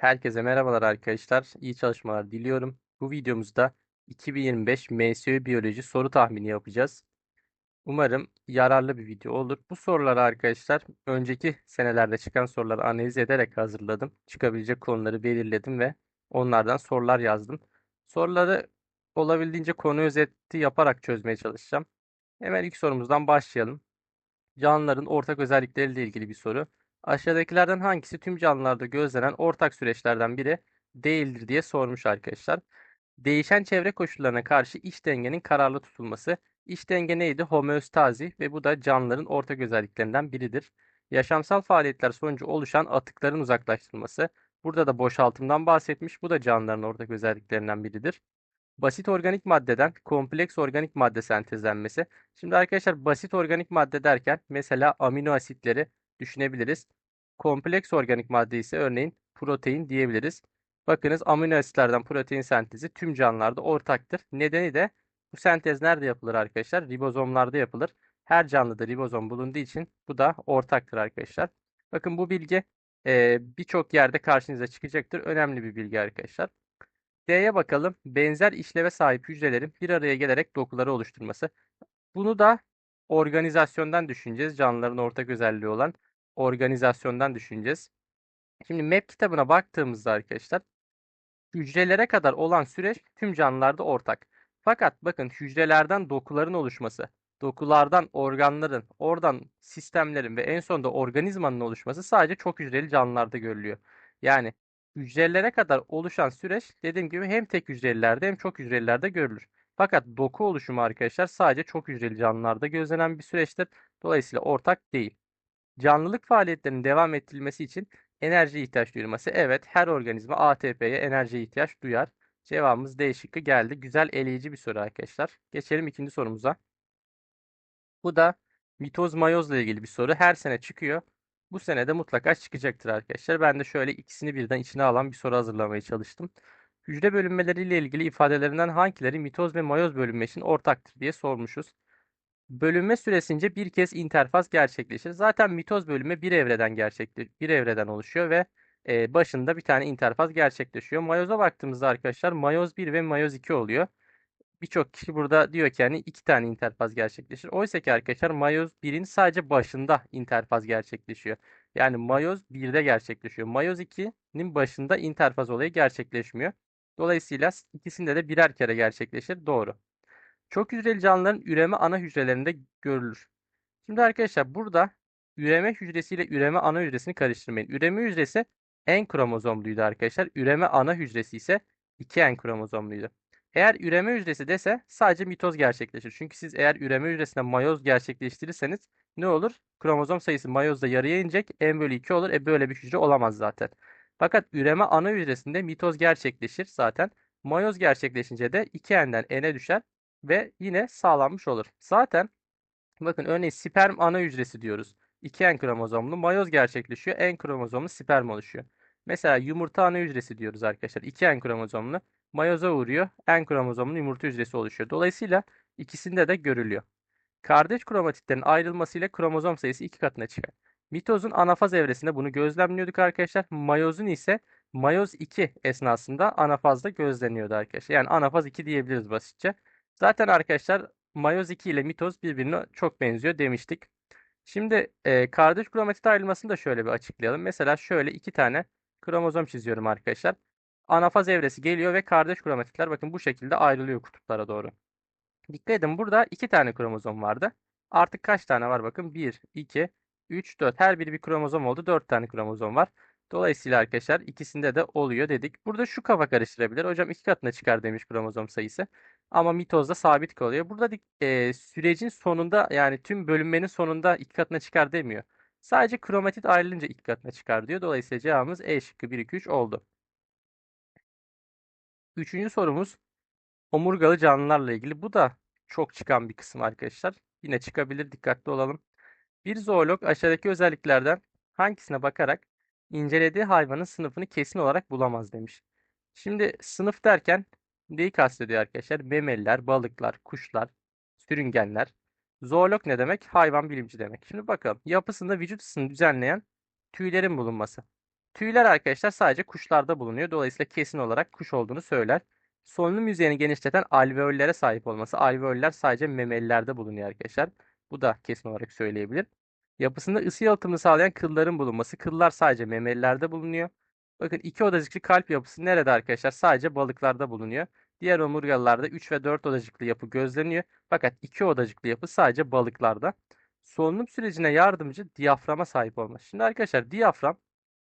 Herkese merhabalar arkadaşlar. İyi çalışmalar diliyorum. Bu videomuzda 2025 MSÖ Biyoloji soru tahmini yapacağız. Umarım yararlı bir video olur. Bu soruları arkadaşlar önceki senelerde çıkan soruları analiz ederek hazırladım. Çıkabilecek konuları belirledim ve onlardan sorular yazdım. Soruları olabildiğince konu özeti yaparak çözmeye çalışacağım. Hemen ilk sorumuzdan başlayalım. Canlıların ortak özellikleriyle ilgili bir soru. Aşağıdakilerden hangisi tüm canlılarda gözlenen ortak süreçlerden biri değildir diye sormuş arkadaşlar. Değişen çevre koşullarına karşı iç dengenin kararlı tutulması. İç denge neydi? Homeostazi ve bu da canlıların ortak özelliklerinden biridir. Yaşamsal faaliyetler sonucu oluşan atıkların uzaklaştırılması. Burada da boşaltımdan bahsetmiş. Bu da canlıların ortak özelliklerinden biridir. Basit organik maddeden kompleks organik madde sentezlenmesi. Şimdi arkadaşlar basit organik madde derken mesela amino asitleri düşünebiliriz. Kompleks organik madde ise örneğin protein diyebiliriz. Bakınız amino asitlerden protein sentezi tüm canlılarda ortaktır. Nedeni de bu sentez nerede yapılır arkadaşlar? Ribozomlarda yapılır. Her canlıda ribozom bulunduğu için bu da ortaktır arkadaşlar. Bakın bu bilgi e, birçok yerde karşınıza çıkacaktır. Önemli bir bilgi arkadaşlar. D'ye bakalım. Benzer işleve sahip hücrelerin bir araya gelerek dokuları oluşturması. Bunu da organizasyondan düşüneceğiz. Canlıların ortak özelliği olan organizasyondan düşüneceğiz. Şimdi map kitabına baktığımızda arkadaşlar hücrelere kadar olan süreç tüm canlılarda ortak. Fakat bakın hücrelerden dokuların oluşması, dokulardan organların, oradan sistemlerin ve en sonunda organizmanın oluşması sadece çok hücreli canlılarda görülüyor. Yani hücrelere kadar oluşan süreç dediğim gibi hem tek hücrelilerde hem çok hücrelilerde görülür. Fakat doku oluşumu arkadaşlar sadece çok hücreli canlılarda gözlenen bir süreçtir. Dolayısıyla ortak değil. Canlılık faaliyetlerinin devam ettirilmesi için enerji ihtiyaç duyulması. Evet, her organizma ATP'ye enerji ihtiyaç duyar. Cevabımız D şıkkı geldi. Güzel eleyici bir soru arkadaşlar. Geçelim ikinci sorumuza. Bu da mitoz mayozla ilgili bir soru. Her sene çıkıyor. Bu sene de mutlaka çıkacaktır arkadaşlar. Ben de şöyle ikisini birden içine alan bir soru hazırlamaya çalıştım. Hücre bölünmeleriyle ilgili ifadelerinden hangileri mitoz ve mayoz bölünme için ortaktır diye sormuşuz. Bölünme süresince bir kez interfaz gerçekleşir. Zaten mitoz bölünme bir evreden gerçekleşiyor. Bir evreden oluşuyor ve e, başında bir tane interfaz gerçekleşiyor. Mayoza baktığımızda arkadaşlar mayoz 1 ve mayoz 2 oluyor. Birçok kişi burada diyor ki hani iki tane interfaz gerçekleşir. Oysa ki arkadaşlar mayoz 1'in sadece başında interfaz gerçekleşiyor. Yani mayoz 1'de gerçekleşiyor. Mayoz 2'nin başında interfaz olayı gerçekleşmiyor. Dolayısıyla ikisinde de birer kere gerçekleşir. Doğru. Çok hücreli canlıların üreme ana hücrelerinde görülür. Şimdi arkadaşlar burada üreme hücresiyle üreme ana hücresini karıştırmayın. Üreme hücresi en kromozomluydu arkadaşlar. Üreme ana hücresi ise 2N kromozomluydu. Eğer üreme hücresi dese sadece mitoz gerçekleşir. Çünkü siz eğer üreme hücresinde mayoz gerçekleştirirseniz ne olur? Kromozom sayısı mayozda yarıya inecek. N bölü 2 olur. E böyle bir hücre olamaz zaten. Fakat üreme ana hücresinde mitoz gerçekleşir zaten. Mayoz gerçekleşince de 2N'den N'e düşer ve yine sağlanmış olur. Zaten bakın örneğin sperm ana hücresi diyoruz. 2N kromozomlu mayoz gerçekleşiyor. N kromozomlu sperm oluşuyor. Mesela yumurta ana hücresi diyoruz arkadaşlar. 2N kromozomlu mayoza uğruyor. N kromozomlu yumurta hücresi oluşuyor. Dolayısıyla ikisinde de görülüyor. Kardeş kromatitlerin ayrılmasıyla kromozom sayısı iki katına çıkar. Mitozun anafaz evresinde bunu gözlemliyorduk arkadaşlar. Mayozun ise mayoz 2 esnasında anafazda gözleniyordu arkadaşlar. Yani anafaz 2 diyebiliriz basitçe. Zaten arkadaşlar mayoz 2 ile mitoz birbirine çok benziyor demiştik. Şimdi e, kardeş kromatit ayrılmasını da şöyle bir açıklayalım. Mesela şöyle iki tane kromozom çiziyorum arkadaşlar. Anafaz evresi geliyor ve kardeş kromatitler bakın bu şekilde ayrılıyor kutuplara doğru. Dikkat edin burada iki tane kromozom vardı. Artık kaç tane var bakın 1, 2, 3, 4. Her biri bir kromozom oldu. 4 tane kromozom var. Dolayısıyla arkadaşlar ikisinde de oluyor dedik. Burada şu kafa karıştırabilir. Hocam iki katına çıkar demiş kromozom sayısı. Ama mitozda sabit kalıyor. Burada e, sürecin sonunda yani tüm bölünmenin sonunda iki katına çıkar demiyor. Sadece kromatit ayrılınca iki katına çıkar diyor. Dolayısıyla cevabımız E şıkkı 1, 2, 3 oldu. Üçüncü sorumuz omurgalı canlılarla ilgili. Bu da çok çıkan bir kısım arkadaşlar. Yine çıkabilir dikkatli olalım. Bir zoolog aşağıdaki özelliklerden hangisine bakarak incelediği hayvanın sınıfını kesin olarak bulamaz demiş. Şimdi sınıf derken neyi kastediyor arkadaşlar? Memeliler, balıklar, kuşlar, sürüngenler. Zoolog ne demek? Hayvan bilimci demek. Şimdi bakalım. Yapısında vücut ısısını düzenleyen tüylerin bulunması. Tüyler arkadaşlar sadece kuşlarda bulunuyor. Dolayısıyla kesin olarak kuş olduğunu söyler. Solunum yüzeyini genişleten alveollere sahip olması. Alveoller sadece memelilerde bulunuyor arkadaşlar. Bu da kesin olarak söyleyebilir. Yapısında ısı yalıtımını sağlayan kılların bulunması. Kıllar sadece memelilerde bulunuyor. Bakın iki odacıklı kalp yapısı nerede arkadaşlar? Sadece balıklarda bulunuyor. Diğer omurgalılarda 3 ve 4 odacıklı yapı gözleniyor. Fakat 2 odacıklı yapı sadece balıklarda. Solunum sürecine yardımcı diyaframa sahip olması. Şimdi arkadaşlar diyafram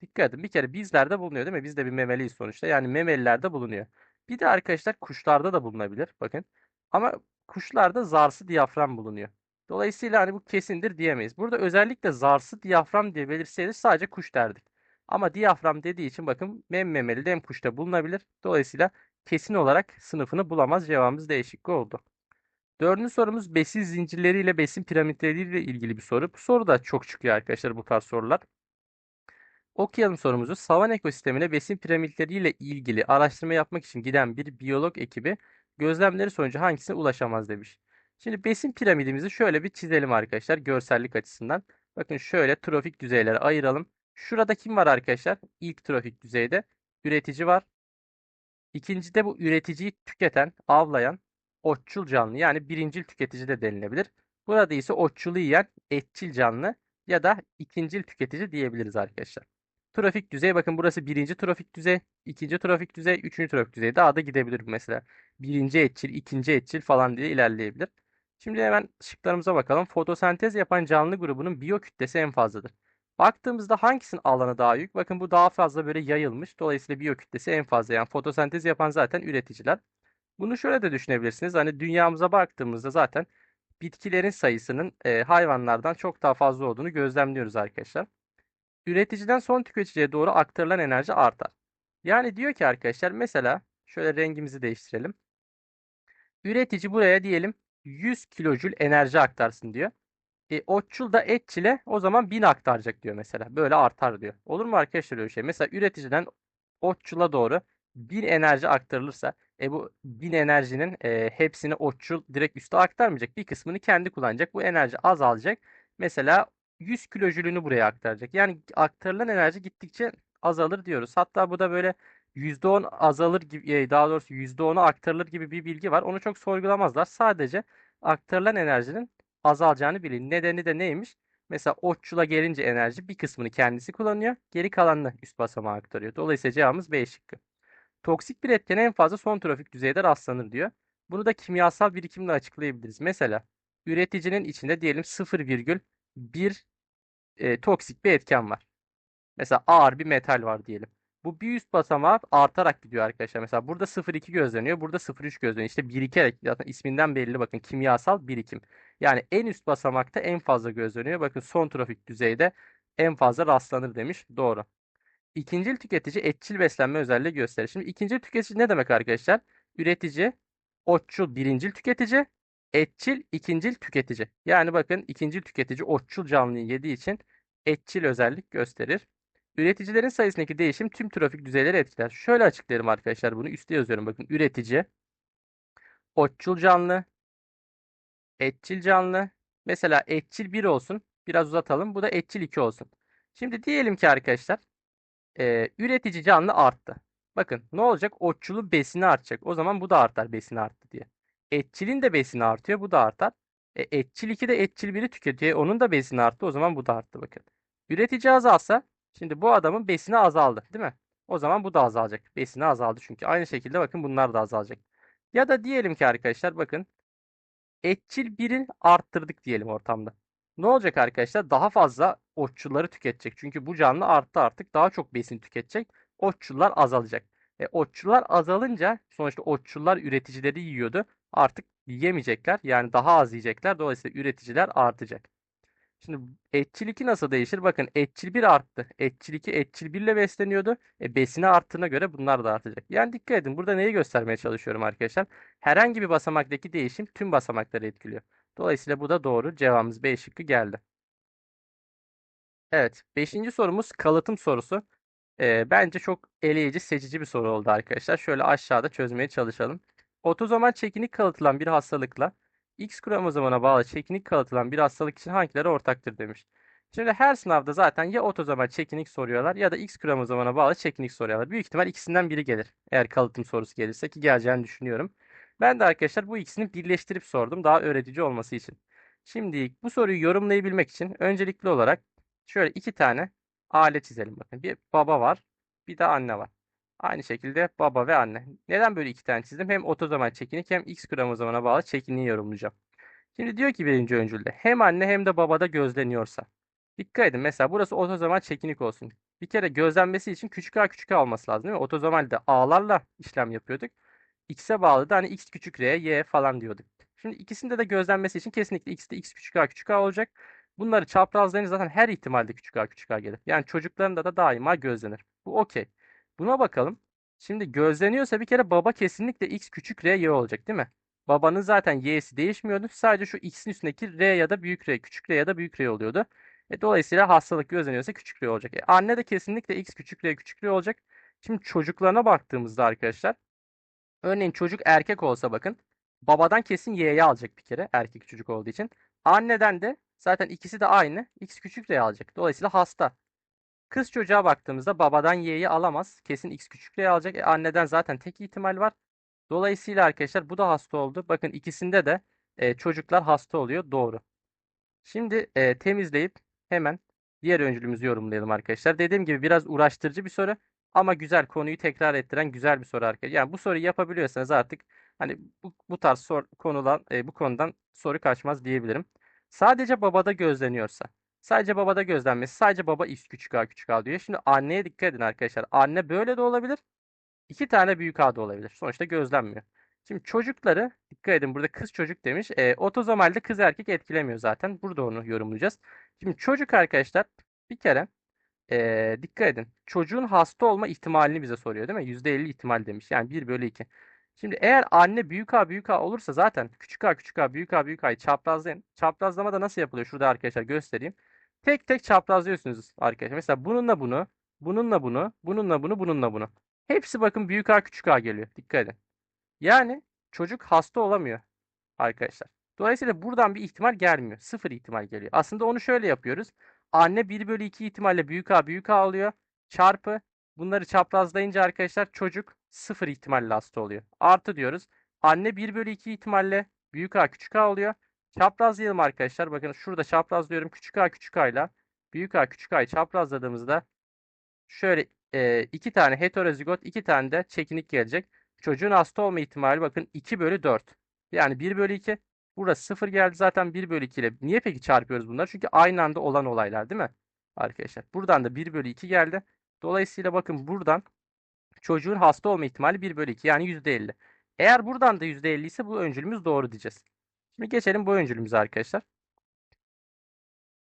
dikkat edin bir kere bizlerde bulunuyor değil mi? Biz de bir memeliyiz sonuçta. Yani memelilerde bulunuyor. Bir de arkadaşlar kuşlarda da bulunabilir. Bakın. Ama kuşlarda zarsı diyafram bulunuyor. Dolayısıyla hani bu kesindir diyemeyiz. Burada özellikle zarsı diyafram diye belirseydi sadece kuş derdik. Ama diyafram dediği için bakın hem memeli hem kuşta bulunabilir. Dolayısıyla kesin olarak sınıfını bulamaz. Cevabımız değişik oldu. Dördüncü sorumuz besin zincirleriyle besin piramitleriyle ilgili bir soru. Bu soru da çok çıkıyor arkadaşlar bu tarz sorular. Okuyalım sorumuzu. Savan ekosistemine besin piramitleriyle ilgili araştırma yapmak için giden bir biyolog ekibi gözlemleri sonucu hangisine ulaşamaz demiş. Şimdi besin piramidimizi şöyle bir çizelim arkadaşlar görsellik açısından. Bakın şöyle trofik düzeylere ayıralım. Şurada kim var arkadaşlar? İlk trofik düzeyde üretici var. İkincide bu üreticiyi tüketen, avlayan otçul canlı yani birincil tüketici de denilebilir. Burada ise otçulu yiyen etçil canlı ya da ikincil tüketici diyebiliriz arkadaşlar. Trafik düzeyi bakın burası birinci trafik düzey, ikinci trafik düzey, üçüncü trafik düzey. Daha da gidebilir mesela. Birinci etçil, ikinci etçil falan diye ilerleyebilir. Şimdi hemen şıklarımıza bakalım. Fotosentez yapan canlı grubunun biyokütlesi en fazladır. Baktığımızda hangisinin alanı daha büyük? Bakın bu daha fazla böyle yayılmış. Dolayısıyla biyokütlesi en fazla. Yani fotosentez yapan zaten üreticiler. Bunu şöyle de düşünebilirsiniz. Hani dünyamıza baktığımızda zaten bitkilerin sayısının e, hayvanlardan çok daha fazla olduğunu gözlemliyoruz arkadaşlar. Üreticiden son tüketiciye doğru aktarılan enerji artar. Yani diyor ki arkadaşlar mesela şöyle rengimizi değiştirelim. Üretici buraya diyelim 100 kilojül enerji aktarsın diyor. E, otçul da etçile o zaman 1000 aktaracak diyor mesela. Böyle artar diyor. Olur mu arkadaşlar öyle şey? Mesela üreticiden otçula doğru 1000 enerji aktarılırsa e bu 1000 enerjinin e, hepsini otçul direkt üste aktarmayacak. Bir kısmını kendi kullanacak. Bu enerji azalacak. Mesela 100 kilojülünü buraya aktaracak. Yani aktarılan enerji gittikçe azalır diyoruz. Hatta bu da böyle %10 azalır gibi e, daha doğrusu %10'u aktarılır gibi bir bilgi var. Onu çok sorgulamazlar. Sadece aktarılan enerjinin azalacağını bilin. Nedeni de neymiş? Mesela otçula gelince enerji bir kısmını kendisi kullanıyor. Geri kalanını üst basamağa aktarıyor. Dolayısıyla cevabımız B şıkkı. Toksik bir etken en fazla son trafik düzeyde rastlanır diyor. Bunu da kimyasal birikimle açıklayabiliriz. Mesela üreticinin içinde diyelim 0,1 e, toksik bir etken var. Mesela ağır bir metal var diyelim. Bu bir üst basamağı artarak gidiyor arkadaşlar. Mesela burada 0,2 gözleniyor. Burada 0,3 gözleniyor. İşte birikerek zaten isminden belli bakın kimyasal birikim. Yani en üst basamakta en fazla gözleniyor. Bakın son trafik düzeyde en fazla rastlanır demiş. Doğru. İkincil tüketici etçil beslenme özelliği gösterir. Şimdi ikincil tüketici ne demek arkadaşlar? Üretici, otçul birincil tüketici, etçil ikincil tüketici. Yani bakın ikincil tüketici otçul canlıyı yediği için etçil özellik gösterir. Üreticilerin sayısındaki değişim tüm trafik düzeyleri etkiler. Şöyle açıklayalım arkadaşlar bunu. Üstte yazıyorum bakın. Üretici, otçul canlı, etçil canlı. Mesela etçil 1 olsun. Biraz uzatalım. Bu da etçil 2 olsun. Şimdi diyelim ki arkadaşlar e, üretici canlı arttı. Bakın ne olacak? Otçulun besini artacak. O zaman bu da artar besini arttı diye. Etçilin de besini artıyor. Bu da artar. E, etçil 2 de etçil 1'i tüketiyor. Onun da besini arttı. O zaman bu da arttı bakın. Üretici azalsa şimdi bu adamın besini azaldı değil mi? O zaman bu da azalacak. Besini azaldı çünkü. Aynı şekilde bakın bunlar da azalacak. Ya da diyelim ki arkadaşlar bakın etçil 1'i arttırdık diyelim ortamda. Ne olacak arkadaşlar? Daha fazla otçulları tüketecek. Çünkü bu canlı arttı artık. Daha çok besin tüketecek. Otçullar azalacak. E, otçullar azalınca sonuçta otçullar üreticileri yiyordu. Artık yiyemeyecekler. Yani daha az yiyecekler. Dolayısıyla üreticiler artacak. Şimdi etçil 2 nasıl değişir? Bakın etçil 1 arttı. Etçil 2 etçil 1 ile besleniyordu. E, besini arttığına göre bunlar da artacak. Yani dikkat edin. Burada neyi göstermeye çalışıyorum arkadaşlar? Herhangi bir basamaktaki değişim tüm basamakları etkiliyor. Dolayısıyla bu da doğru. Cevabımız B şıkkı geldi. Evet. Beşinci sorumuz kalıtım sorusu. Ee, bence çok eleyici, seçici bir soru oldu arkadaşlar. Şöyle aşağıda çözmeye çalışalım. Otozomal çekinik kalıtılan bir hastalıkla X kromozomuna bağlı çekinik kalıtılan bir hastalık için hangileri ortaktır demiş. Şimdi her sınavda zaten ya otozomal çekinik soruyorlar ya da X kromozomuna bağlı çekinik soruyorlar. Büyük ihtimal ikisinden biri gelir. Eğer kalıtım sorusu gelirse ki geleceğini düşünüyorum. Ben de arkadaşlar bu ikisini birleştirip sordum daha öğretici olması için. Şimdi bu soruyu yorumlayabilmek için öncelikli olarak şöyle iki tane aile çizelim bakın. Bir baba var, bir de anne var. Aynı şekilde baba ve anne. Neden böyle iki tane çizdim? Hem otozomal çekinik hem X kromozomuna bağlı çekinliği yorumlayacağım. Şimdi diyor ki birinci öncülde hem anne hem de babada gözleniyorsa. Dikkat edin mesela burası otozomal çekinik olsun. Bir kere gözlenmesi için küçük a küçük a olması lazım değil mi? Otozomalde a'larla işlem yapıyorduk. X'e bağlı da hani x küçük r, y falan diyorduk. Şimdi ikisinde de gözlenmesi için kesinlikle x'te x küçük a küçük a olacak. Bunları çaprazlayınca zaten her ihtimalde küçük a küçük a gelir. Yani çocuklarında da daima gözlenir. Bu okey. Buna bakalım. Şimdi gözleniyorsa bir kere baba kesinlikle x küçük r, y olacak değil mi? Babanın zaten y'si değişmiyordu. Sadece şu x'in üstündeki r ya da büyük r, küçük r ya da büyük r oluyordu. E, dolayısıyla hastalık gözleniyorsa küçük r olacak. E, anne de kesinlikle x küçük r küçük r olacak. Şimdi çocuklarına baktığımızda arkadaşlar. Örneğin çocuk erkek olsa bakın. Babadan kesin y'yi alacak bir kere. Erkek çocuk olduğu için. Anneden de zaten ikisi de aynı. x küçük r alacak. Dolayısıyla hasta. Kız çocuğa baktığımızda babadan y'yi alamaz. Kesin x küçük alacak. E, anneden zaten tek ihtimal var. Dolayısıyla arkadaşlar bu da hasta oldu. Bakın ikisinde de e, çocuklar hasta oluyor. Doğru. Şimdi e, temizleyip hemen diğer öncülümüzü yorumlayalım arkadaşlar. Dediğim gibi biraz uğraştırıcı bir soru ama güzel konuyu tekrar ettiren güzel bir soru arkadaşlar. Yani bu soruyu yapabiliyorsanız artık hani bu, bu tarz sor, konulan e, bu konudan soru kaçmaz diyebilirim. Sadece babada gözleniyorsa. Sadece babada gözlenmesi. Sadece baba x küçük a küçük a diyor. Şimdi anneye dikkat edin arkadaşlar. Anne böyle de olabilir. İki tane büyük A da olabilir. Sonuçta gözlenmiyor. Şimdi çocukları dikkat edin burada kız çocuk demiş. E, otozomalde kız erkek etkilemiyor zaten. Burada onu yorumlayacağız. Şimdi çocuk arkadaşlar bir kere e, dikkat edin. Çocuğun hasta olma ihtimalini bize soruyor değil mi? %50 ihtimal demiş. Yani 1 bölü 2. Şimdi eğer anne büyük A büyük A olursa zaten küçük A küçük A büyük A büyük A'yı çaprazlayın. Çaprazlama da nasıl yapılıyor? Şurada arkadaşlar göstereyim. Tek tek çaprazlıyorsunuz arkadaşlar. Mesela bununla bunu, bununla bunu, bununla bunu, bununla bunu. Hepsi bakın büyük A küçük A geliyor. Dikkat edin. Yani çocuk hasta olamıyor arkadaşlar. Dolayısıyla buradan bir ihtimal gelmiyor. Sıfır ihtimal geliyor. Aslında onu şöyle yapıyoruz. Anne 1 bölü 2 ihtimalle büyük A büyük A alıyor. Çarpı bunları çaprazlayınca arkadaşlar çocuk sıfır ihtimalle hasta oluyor. Artı diyoruz. Anne 1 bölü 2 ihtimalle büyük A küçük A oluyor. Çaprazlayalım arkadaşlar. Bakın şurada çaprazlıyorum. Küçük A küçük A ile büyük A küçük A'yı çaprazladığımızda şöyle e, iki tane heterozigot, iki tane de çekinik gelecek. Çocuğun hasta olma ihtimali bakın 2 bölü 4. Yani 1 bölü 2. Burası 0 geldi zaten 1 bölü 2 ile. Niye peki çarpıyoruz bunları? Çünkü aynı anda olan olaylar değil mi? Arkadaşlar. Buradan da 1 bölü 2 geldi. Dolayısıyla bakın buradan çocuğun hasta olma ihtimali 1 bölü 2 yani %50. Eğer buradan da %50 ise bu öncülümüz doğru diyeceğiz. Şimdi geçelim bu öncülümüze arkadaşlar.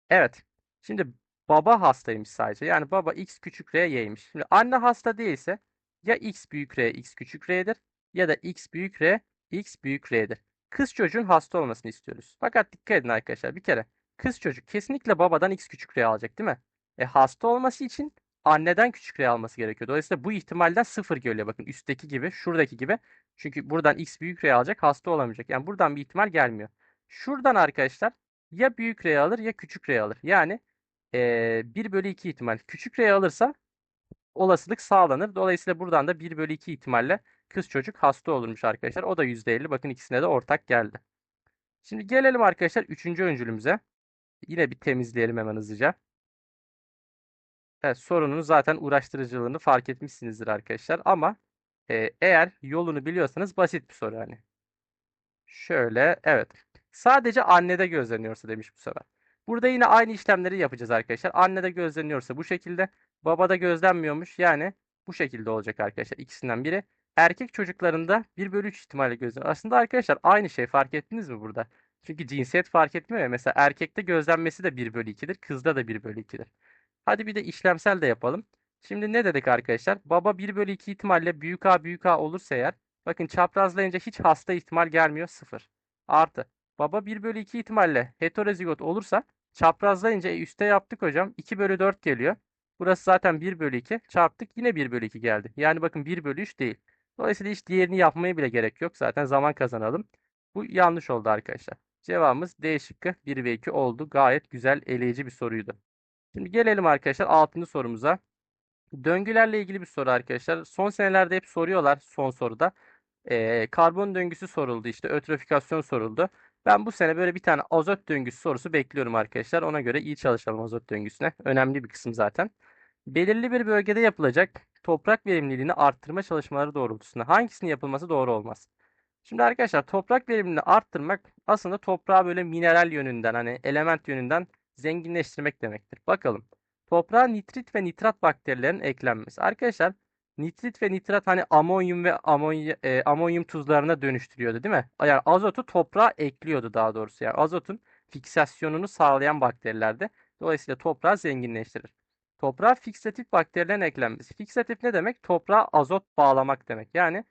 Evet. Şimdi baba hastaymış sadece. Yani baba x küçük r y'ymiş. Şimdi anne hasta değilse ya x büyük r x küçük r'dir ya da x büyük r x büyük r'dir. Kız çocuğun hasta olmasını istiyoruz. Fakat dikkat edin arkadaşlar bir kere. Kız çocuk kesinlikle babadan x küçük r alacak değil mi? E hasta olması için anneden küçük r alması gerekiyor. Dolayısıyla bu ihtimalden sıfır geliyor. Bakın üstteki gibi, şuradaki gibi. Çünkü buradan x büyük r alacak, hasta olamayacak. Yani buradan bir ihtimal gelmiyor. Şuradan arkadaşlar ya büyük r alır ya küçük r alır. Yani e, 1 bölü 2 ihtimal. Küçük r alırsa olasılık sağlanır. Dolayısıyla buradan da 1 bölü 2 ihtimalle kız çocuk hasta olurmuş arkadaşlar. O da %50. Bakın ikisine de ortak geldi. Şimdi gelelim arkadaşlar 3. öncülümüze. Yine bir temizleyelim hemen hızlıca. Evet, sorunun zaten uğraştırıcılığını fark etmişsinizdir arkadaşlar. Ama e, eğer yolunu biliyorsanız basit bir soru hani. Şöyle evet. Sadece annede gözleniyorsa demiş bu sefer. Burada yine aynı işlemleri yapacağız arkadaşlar. Annede gözleniyorsa bu şekilde. Babada gözlenmiyormuş. Yani bu şekilde olacak arkadaşlar. İkisinden biri. Erkek çocuklarında 1 bölü 3 ihtimalle gözleniyor. Aslında arkadaşlar aynı şey fark ettiniz mi burada? Çünkü cinsiyet fark etmiyor ya. Mesela erkekte gözlenmesi de 1 bölü 2'dir. Kızda da 1 bölü 2'dir. Hadi bir de işlemsel de yapalım. Şimdi ne dedik arkadaşlar? Baba 1 bölü 2 ihtimalle büyük A büyük A olursa eğer bakın çaprazlayınca hiç hasta ihtimal gelmiyor. 0. Artı. Baba 1 bölü 2 ihtimalle heterozigot olursa çaprazlayınca e, üste yaptık hocam. 2 bölü 4 geliyor. Burası zaten 1 bölü 2. Çarptık yine 1 bölü 2 geldi. Yani bakın 1 bölü 3 değil. Dolayısıyla hiç diğerini yapmaya bile gerek yok. Zaten zaman kazanalım. Bu yanlış oldu arkadaşlar. Cevabımız D şıkkı 1 ve 2 oldu. Gayet güzel eleyici bir soruydu. Şimdi gelelim arkadaşlar 6. sorumuza. Döngülerle ilgili bir soru arkadaşlar. Son senelerde hep soruyorlar son soruda. Ee, karbon döngüsü soruldu işte ötrofikasyon soruldu. Ben bu sene böyle bir tane azot döngüsü sorusu bekliyorum arkadaşlar. Ona göre iyi çalışalım azot döngüsüne. Önemli bir kısım zaten. Belirli bir bölgede yapılacak toprak verimliliğini arttırma çalışmaları doğrultusunda hangisinin yapılması doğru olmaz? Şimdi arkadaşlar toprak verimliliğini arttırmak aslında toprağı böyle mineral yönünden hani element yönünden zenginleştirmek demektir. Bakalım. Toprağa nitrit ve nitrat bakterilerin eklenmesi. Arkadaşlar nitrit ve nitrat hani amonyum ve amonya, e, amonyum tuzlarına dönüştürüyordu değil mi? Yani azotu toprağa ekliyordu daha doğrusu. Yani azotun fiksasyonunu sağlayan bakterilerdi. Dolayısıyla toprağı zenginleştirir. Toprağa fiksatif bakterilerin eklenmesi. Fiksatif ne demek? Toprağa azot bağlamak demek. Yani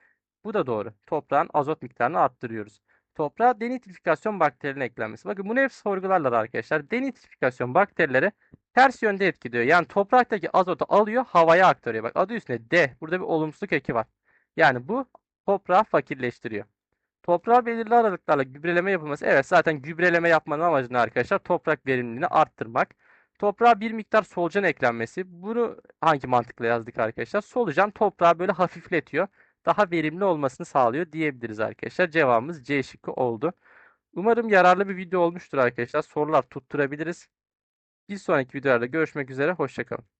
bu da doğru. Toprağın azot miktarını arttırıyoruz. Toprağa denitrifikasyon bakterilerinin eklenmesi. Bakın bunu hep sorgularlar arkadaşlar. Denitrifikasyon bakterileri ters yönde etkiliyor. Yani topraktaki azotu alıyor, havaya aktarıyor. Bak adı üstünde D. Burada bir olumsuzluk eki var. Yani bu toprağı fakirleştiriyor. Toprağa belirli aralıklarla gübreleme yapılması. Evet zaten gübreleme yapmanın amacı ne arkadaşlar? Toprak verimliliğini arttırmak. Toprağa bir miktar solucan eklenmesi. Bunu hangi mantıkla yazdık arkadaşlar? Solucan toprağı böyle hafifletiyor. Daha verimli olmasını sağlıyor diyebiliriz arkadaşlar. Cevabımız C şıkkı oldu. Umarım yararlı bir video olmuştur arkadaşlar. Sorular tutturabiliriz. Bir sonraki videolarda görüşmek üzere. Hoşçakalın.